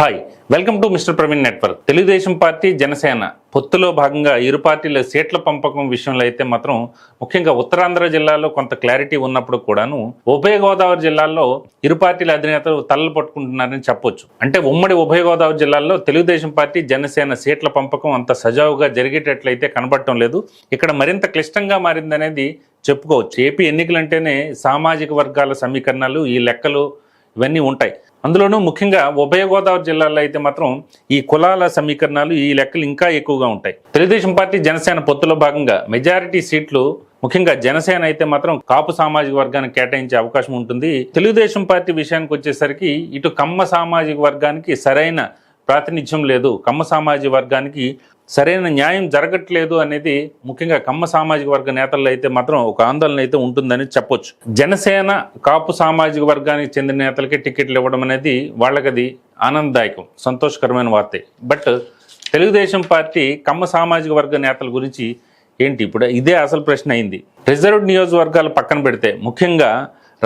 Hi welcome to Mr Praveen network Telugu Desam party Janasena పొత్తులో భాగంగా ఇరు పార్టీల సీట్ల పంపకం విషయంలో అయితే మాత్రం ముఖ్యంగా ఉత్తరాంధ్ర జిల్లాలో కొంత క్లారిటీ ఉన్నప్పుడు కూడాను ఉభయ గోదావరి జిల్లాల్లో ఇరు పార్టీల అధినేతలు తలలు పట్టుకుంటున్నారని చెప్పొచ్చు. అంటే ఉమ్మడి ఉభయ గోదావరి జిల్లాల్లో తెలుగుదేశం పార్టీ జనసేన సీట్ల పంపకం అంత సజావుగా జరిగేటట్లయితే కనబడటం లేదు. ఇక్కడ మరింత క్లిష్టంగా మారిందనేది చెప్పుకోవచ్చు. ఏపీ ఎన్నికలంటేనే సామాజిక వర్గాల సమీకరణాలు ఈ లెక్కలు ఇవన్నీ ఉంటాయి. అందులోనూ ముఖ్యంగా ఉభయ గోదావరి జిల్లాలో అయితే మాత్రం ఈ కులాల సమీకరణాలు ఈ లెక్కలు ఇంకా ఎక్కువగా ఉంటాయి. తెలుగుదేశం పార్టీ జనసేన పొత్తులో భాగంగా మెజారిటీ సీట్లు ముఖ్యంగా జనసేన అయితే మాత్రం కాపు సామాజిక వర్గానికి కేటాయించే అవకాశం ఉంటుంది. తెలుగుదేశం పార్టీ విషయానికి వచ్చేసరికి ఇటు కమ్మ సామాజిక వర్గానికి సరైన ప్రాతినిధ్యం లేదు. కమ్మ సామాజిక వర్గానికి సరైన న్యాయం జరగట్లేదు అనేది ముఖ్యంగా కమ్మ సామాజిక వర్గ నేతల్లో అయితే మాత్రం ఒక ఆందోళన అయితే ఉంటుందని చెప్పొచ్చు. జనసేన కాపు సామాజిక వర్గానికి చెందిన నేతలకి టికెట్లు ఇవ్వడం అనేది వాళ్ళకది ఆనందదాయకం సంతోషకరమైన వార్తే. బట్ తెలుగుదేశం పార్టీ కమ్మ సామాజిక వర్గ నేతల గురించి ఏంటి ఇప్పుడు? ఇదే అసలు ప్రశ్న అయింది. రిజర్వ్డ్ నియోజకవర్గాలు పక్కన పెడితే ముఖ్యంగా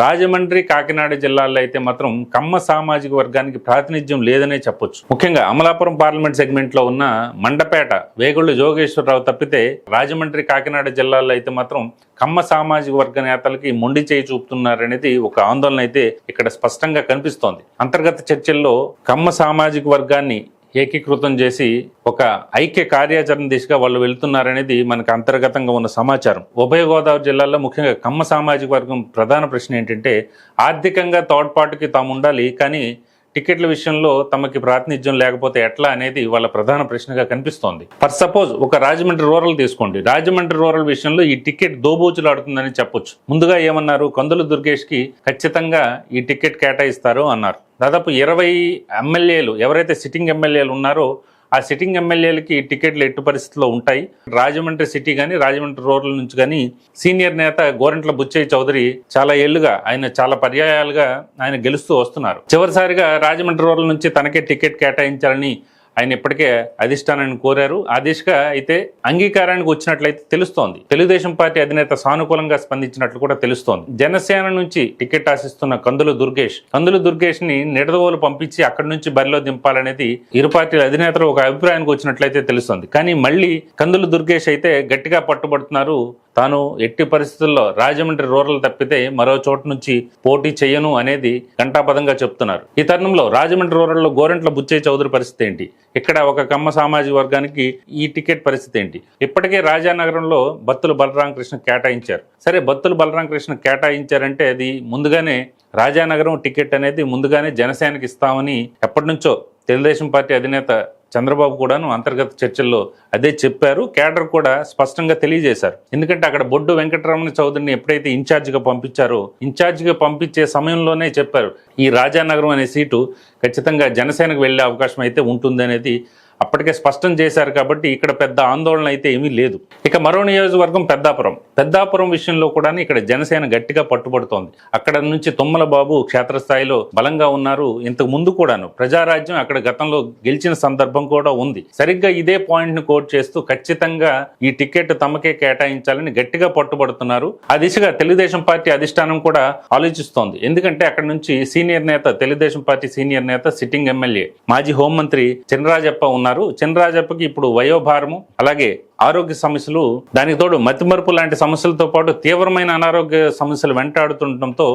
రాజమండ్రి కాకినాడ జిల్లాల్లో అయితే మాత్రం కమ్మ సామాజిక వర్గానికి ప్రాతినిధ్యం లేదనే చెప్పొచ్చు. ముఖ్యంగా అమలాపురం పార్లమెంట్ సెగ్మెంట్లో ఉన్న మండపేట వేగుళ్ళు జోగేశ్వరరావు తప్పితే రాజమండ్రి కాకినాడ జిల్లాల్లో అయితే మాత్రం కమ్మ సామాజిక వర్గ నేతలకి మొండి చేయి చూపుతున్నారనేది ఒక ఆందోళన అయితే ఇక్కడ స్పష్టంగా కనిపిస్తోంది. అంతర్గత చర్చల్లో కమ్మ సామాజిక వర్గాన్ని ఏకీకృతం చేసి ఒక ఐక్య కార్యాచరణ దిశగా వాళ్ళు వెళ్తున్నారనేది మనకు అంతర్గతంగా ఉన్న సమాచారం. ఉభయ గోదావరి జిల్లాలో ముఖ్యంగా కమ్మ సామాజిక వర్గం ప్రధాన ప్రశ్న ఏంటంటే ఆర్థికంగా తోడ్పాటుకి తాము ఉండాలి కానీ టికెట్ల విషయంలో తమకి ప్రాతినిధ్యం లేకపోతే ఎట్లా అనేది వాళ్ళ ప్రధాన ప్రశ్నగా కనిపిస్తోంది. ఫర్ సపోజ్ ఒక రాజమండ్రి రూరల్ తీసుకోండి. రాజమండ్రి రూరల్ విషయంలో ఈ టికెట్ దోబూచులాడుతుందని చెప్పొచ్చు. ముందుగా ఏమన్నారు? కందులు దుర్గేష్కి ఖచ్చితంగా ఈ టికెట్ కేటాయిస్తారు అన్నారు. దాదాపు ఇరవై ఎమ్మెల్యేలు ఎవరైతే సిట్టింగ్ ఎమ్మెల్యేలు ఉన్నారో ఆ సిట్టింగ్ ఎమ్మెల్యేలకి టికెట్లు ఎట్టు పరిస్థితుల్లో ఉంటాయి? రాజమండ్రి సిటీ కానీ రాజమండ్రి రూరల్ నుంచి కానీ సీనియర్ నేత గోరంట్ల బుచ్చయ్య చౌదరి చాలా ఏళ్ళుగా ఆయన చాలా పర్యాయాలుగా ఆయన గెలుస్తూ వస్తున్నారు. చివరిసారిగా రాజమండ్రి రూరల్ నుంచి తనకే టికెట్ కేటాయించాలని ఆయన ఇప్పటికే అధిష్టానాన్ని కోరారు. ఆ దిశగా అయితే అంగీకారానికి వచ్చినట్లయితే తెలుస్తోంది. తెలుగుదేశం పార్టీ అధినేత సానుకూలంగా స్పందించినట్లు కూడా తెలుస్తోంది. జనసేన నుంచి టికెట్ ఆశిస్తున్న కందులు దుర్గేష్. కందులు దుర్గేష్ని నిడదవోలు పంపించి అక్కడి నుంచి బరిలో దింపాలనేది ఇరు పార్టీల అధినేతలు ఒక అభిప్రాయానికి వచ్చినట్లయితే తెలుస్తోంది. కానీ మళ్ళీ కందుల దుర్గేష్ అయితే గట్టిగా పట్టుబడుతున్నారు తాను ఎట్టి పరిస్థితుల్లో రాజమండ్రి రూరల్ తప్పితే మరో చోటు నుంచి పోటీ చేయను అనేది ఘంటాపదంగా చెప్తున్నారు. ఈ తరుణంలో రాజమండ్రి రూరల్లో గోరెంట్ల బుచ్చయ్య చౌదరి పరిస్థితి ఏంటి? ఇక్కడ ఒక కమ్మ సామాజిక వర్గానికి ఈ టికెట్ పరిస్థితి ఏంటి? ఇప్పటికే రాజానగరంలో బత్తులు బలరామకృష్ణ కేటాయించారు. సరే బత్తులు బలరామకృష్ణ కేటాయించారంటే అది ముందుగానే రాజానగరం టికెట్ అనేది ముందుగానే జనసేనకి ఇస్తామని ఎప్పటి నుంచో తెలుగుదేశం పార్టీ అధినేత చంద్రబాబు కూడాను అంతర్గత చర్చల్లో అదే చెప్పారు. కేడర్ కూడా స్పష్టంగా తెలియజేశారు. ఎందుకంటే అక్కడ బొడ్డు వెంకటరమణ చౌదరిని ఎప్పుడైతే ఇన్ఛార్జిగా పంపించారో ఇన్ఛార్జిగా పంపించే సమయంలోనే చెప్పారు. ఈ రాజానగరం అనే సీటు ఖచ్చితంగా జనసేనకు వెళ్ళే అవకాశం అయితే ఉంటుంది అనేది అప్పటికే స్పష్టం చేశారు కాబట్టి ఇక్కడ పెద్ద ఆందోళన అయితే ఏమీ లేదు. ఇక మరో నియోజకవర్గం పెద్దాపురం. పెద్దాపురం విషయంలో కూడా ఇక్కడ జనసేన గట్టిగా పట్టుబడుతోంది. అక్కడ నుంచి తుమ్మల బాబు క్షేత్రస్థాయిలో బలంగా ఉన్నారు. ఇంతకు ముందు కూడాను ప్రజారాజ్యం అక్కడ గతంలో గెలిచిన సందర్భం కూడా ఉంది. సరిగ్గా ఇదే పాయింట్ను కోట్ చేస్తూ ఖచ్చితంగా ఈ టికెట్ తమకే కేటాయించాలని గట్టిగా పట్టుబడుతున్నారు. ఆ దిశగా తెలుగుదేశం పార్టీ అధిష్టానం కూడా ఆలోచిస్తోంది. ఎందుకంటే అక్కడ నుంచి సీనియర్ నేత తెలుగుదేశం పార్టీ సీనియర్ నేత సిట్టింగ్ ఎమ్మెల్యే మాజీ హోంమంత్రి చినరాజప్ప ఉన్నారు. చినరాజప్పకి ఇప్పుడు వయోభారము అలాగే ఆరోగ్య సమస్యలు దానికి తోడు మతిమరుపు లాంటి సమస్యలతో పాటు తీవ్రమైన అనారోగ్య సమస్యలు వెంటాడుతుండటంతో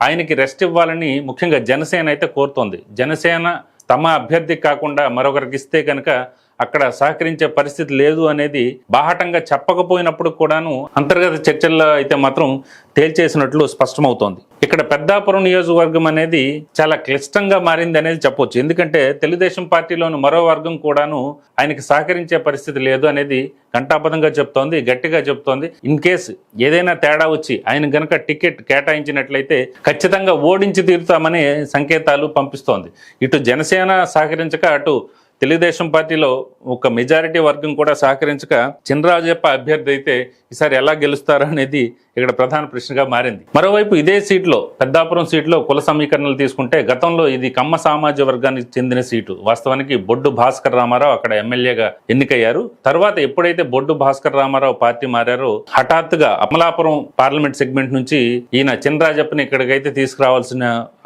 ఆయనకి రెస్ట్ ఇవ్వాలని ముఖ్యంగా జనసేన అయితే కోరుతోంది. జనసేన తమ అభ్యర్థి కాకుండా మరొకరికి ఇస్తే కనుక అక్కడ సహకరించే పరిస్థితి లేదు అనేది బాహటంగా చెప్పకపోయినప్పుడు కూడాను అంతర్గత చర్చల్లో అయితే మాత్రం తేల్చేసినట్లు స్పష్టమవుతోంది. ఇక్కడ పెద్దాపురం నియోజకవర్గం అనేది చాలా క్లిష్టంగా మారింది అనేది చెప్పొచ్చు. ఎందుకంటే తెలుగుదేశం పార్టీలోని మరో వర్గం కూడాను ఆయనకి సహకరించే పరిస్థితి లేదు అనేది ఘంటాపదంగా చెప్తోంది గట్టిగా చెప్తోంది. ఇన్ కేస్ ఏదైనా తేడా వచ్చి ఆయన గనక టికెట్ కేటాయించినట్లయితే ఖచ్చితంగా ఓడించి తీరుతామనే సంకేతాలు పంపిస్తోంది. ఇటు జనసేన సహకరించక అటు తెలుగుదేశం పార్టీలో ఒక మెజారిటీ వర్గం కూడా సహకరించక చినరాజప్ప అభ్యర్థి అయితే ఈసారి ఎలా గెలుస్తారు అనేది ఇక్కడ ప్రధాన ప్రశ్నగా మారింది. మరోవైపు ఇదే సీట్లో పెద్దాపురం సీట్లో కుల సమీకరణలు తీసుకుంటే గతంలో ఇది కమ్మ సామాజిక వర్గానికి చెందిన సీటు. వాస్తవానికి బొడ్డు భాస్కర్ రామారావు అక్కడ ఎమ్మెల్యేగా ఎన్నికయ్యారు. తర్వాత ఎప్పుడైతే బొడ్డు భాస్కర్ రామారావు పార్టీ మారారో హఠాత్తుగా అమలాపురం పార్లమెంట్ సెగ్మెంట్ నుంచి ఈయన చినరాజప్పని ఇక్కడికైతే తీసుకురావాల్సిన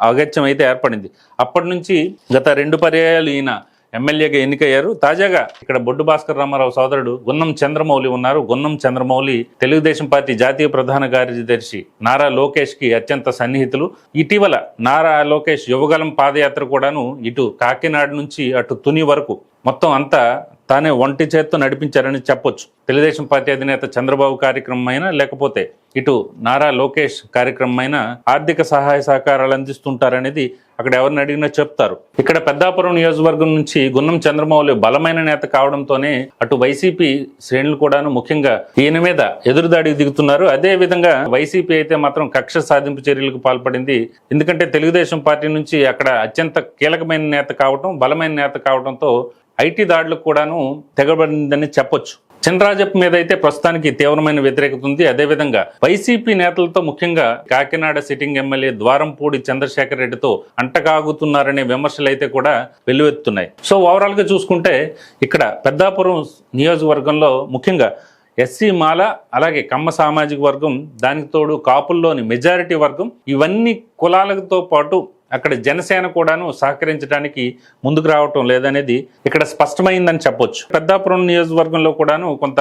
అగత్యం అయితే ఏర్పడింది. అప్పటి నుంచి గత రెండు పర్యాయాలు ఈయన ఎమ్మెల్యేగా ఎన్నికయ్యారు. తాజాగా ఇక్కడ బొడ్డు భాస్కర్ రామారావు సోదరుడు గున్నం చంద్రమౌళి ఉన్నారు. గున్నం చంద్రమౌళి తెలుగుదేశం పార్టీ జాతీయ ప్రధాన కార్యదర్శి నారా లోకేష్కి అత్యంత సన్నిహితులు. ఇటీవల నారా లోకేష్ యువగలం పాదయాత్ర కూడాను ఇటు కాకినాడ నుంచి అటు తుని వరకు మొత్తం అంతా తానే ఒంటి చేత్తో నడిపించారని చెప్పొచ్చు. తెలుగుదేశం పార్టీ అధినేత చంద్రబాబు కార్యక్రమం అయినా లేకపోతే ఇటు నారా లోకేష్ కార్యక్రమం అయినా ఆర్థిక సహాయ సహకారాలు అందిస్తుంటారనేది అక్కడ ఎవరిని అడిగినా చెప్తారు. ఇక్కడ పెద్దాపురం నియోజకవర్గం నుంచి గున్నం చంద్రమౌళి బలమైన నేత కావడంతోనే అటు వైసీపీ శ్రేణులు కూడాను ముఖ్యంగా ఈయన మీద ఎదురుదాడికి దిగుతున్నారు. అదే విధంగా వైసీపీ అయితే మాత్రం కక్ష సాధింపు చర్యలకు పాల్పడింది. ఎందుకంటే తెలుగుదేశం పార్టీ నుంచి అక్కడ అత్యంత కీలకమైన నేత కావటం బలమైన నేత కావడంతో ఐటీ దాడులకు కూడాను తెగబడిందని చెప్పొచ్చు. చినరాజప్ప మీద అయితే ప్రస్తుతానికి తీవ్రమైన వ్యతిరేకత ఉంది. అదేవిధంగా వైసీపీ నేతలతో ముఖ్యంగా కాకినాడ సిట్టింగ్ ఎమ్మెల్యే ద్వారంపూడి చంద్రశేఖర్ రెడ్డితో అంటకాగుతున్నారనే విమర్శలు అయితే కూడా వెల్లువెత్తున్నాయి. సో ఓవరాల్గా చూసుకుంటే ఇక్కడ పెద్దాపురం నియోజకవర్గంలో ముఖ్యంగా ఎస్సీ మాల అలాగే కమ్మ సామాజిక వర్గం దానికి తోడు కాపుల్లోని మెజారిటీ వర్గం ఇవన్నీ కులాలతో పాటు అక్కడ జనసేన కూడాను సహకరించడానికి ముందుకు రావటం లేదనేది ఇక్కడ స్పష్టమైందని చెప్పొచ్చు. పెద్దాపురం నియోజకవర్గంలో కూడాను కొంత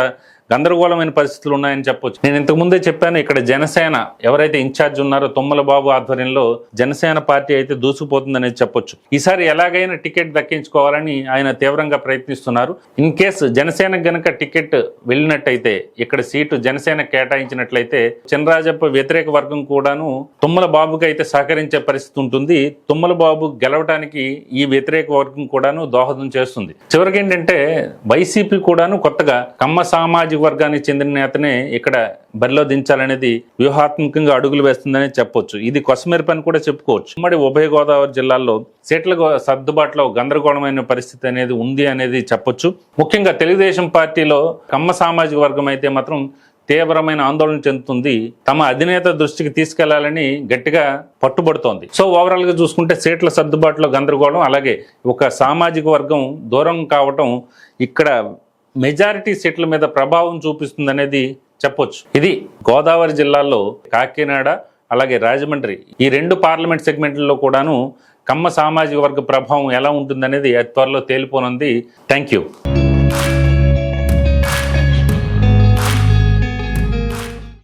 గందరగోళమైన పరిస్థితులు ఉన్నాయని చెప్పొచ్చు. నేను ఇంతకు ముందే చెప్పాను ఇక్కడ జనసేన ఎవరైతే ఇన్ఛార్జ్ ఉన్నారో తుమ్మల బాబు ఆధ్వర్యంలో జనసేన పార్టీ అయితే దూసుకుపోతుందనేది చెప్పొచ్చు. ఈసారి ఎలాగైనా టికెట్ దక్కించుకోవాలని ఆయన తీవ్రంగా ప్రయత్నిస్తున్నారు. ఇన్ కేసు జనసేన గనక టికెట్ వెళ్ళినట్టయితే ఇక్కడ సీటు జనసేన కేటాయించినట్లయితే చినరాజప్ప వ్యతిరేక వర్గం కూడాను తుమ్మల బాబుకి అయితే సహకరించే పరిస్థితి ఉంటుంది. తుమ్మల బాబు గెలవడానికి ఈ వ్యతిరేక వర్గం కూడాను దోహదం చేస్తుంది. చివరికి ఏంటంటే వైసీపీ కూడాను కొత్తగా కమ్మ సామాజిక వర్గానికి చెందిన నేతనే ఇక్కడ బరిలో దించాలనేది వ్యూహాత్మకంగా అడుగులు వేస్తుందని చెప్పొచ్చు. ఇది కొసమెరుపని కూడా చెప్పుకోవచ్చు. ఉమ్మడి ఉభయ గోదావరి జిల్లాల్లో సీట్ల గో- సర్దుబాటులో గందరగోళమైన పరిస్థితి అనేది ఉంది అనేది చెప్పొచ్చు. ముఖ్యంగా తెలుగుదేశం పార్టీలో కమ్మ సామాజిక వర్గం అయితే మాత్రం తీవ్రమైన ఆందోళన చెందుతుంది. తమ అధినేత దృష్టికి తీసుకెళ్ళాలని గట్టిగా పట్టుబడుతోంది. సో ఓవరాల్గా చూసుకుంటే సీట్ల సర్దుబాటులో గందరగోళం అలాగే ఒక సామాజిక వర్గం దూరం కావటం ఇక్కడ మెజారిటీ సీట్ల మీద ప్రభావం చూపిస్తుందనేది చెప్పొచ్చు. ఇది గోదావరి జిల్లాలో కాకినాడ అలాగే రాజమండ్రి ఈ రెండు పార్లమెంట్ సెగ్మెంట్లలో కూడాను కమ్మ సామాజిక వర్గ ప్రభావం ఎలా ఉంటుందనేది అతి త్వరలో తేలిపోనుంది. Thank you.